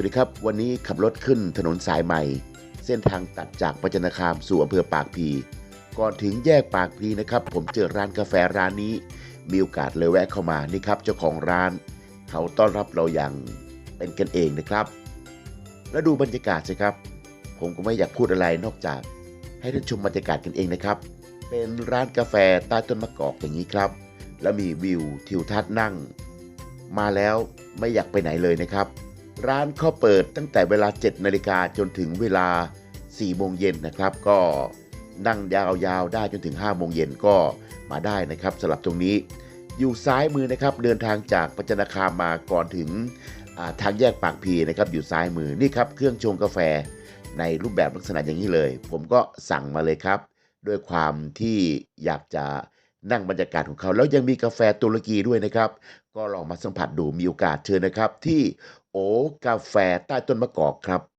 วัสดีครับ วันนี้ขับรถขึ้นถนนสายใหม่ เส้นทางตัดจากประจันตคามสู่อำเภอปากพี ก่อนถึงแยกปากพีนะครับ ผมเจอร้านกาแฟร้านนี้ มีโอกาสเลยแวะเข้ามานี่ครับ เจ้าของร้าน เขาต้อนรับเราอย่างเป็นกันเองนะครับ แล้วดูบรรยากาศสิครับ ผมก็ไม่อยากพูดอะไรนอกจากให้ท่านชมบรรยากาศกันเองนะครับ เป็นร้านกาแฟใต้ต้นมะกอกอย่างนี้ครับ แล้วมีวิวทิวทัศน์นั่ง มาแล้วไม่อยากไปไหนเลยนะครับ ร้านเขาเปิดตั้งแต่เวลา 7นาฬิกาจนถึงเวลา 4 โมงเย็นนะครับ ก็นั่งยาวๆได้จนถึง 5 โมงเย็นก็มาได้นะครับสำหรับตรงนี้ อยู่ซ้ายมือนะครับเดินทางจากปัจจนาคามมาก่อนถึงทางแยกปากพีนะครับอยู่ซ้ายมือนี่ครับเครื่องชงกาแฟในรูปแบบลักษณะอย่างนี้เลย ผมก็สั่งมาเลยครับ ด้วยความที่อยากจะนั่งบรรยากาศของเขา แล้วยังมีกาแฟตุรกีด้วยนะครับ ก็ลองมาสัมผัสดูมีโอกาสเชิญนะครับ ที่ กาแฟใต้ต้นมะกอกครับ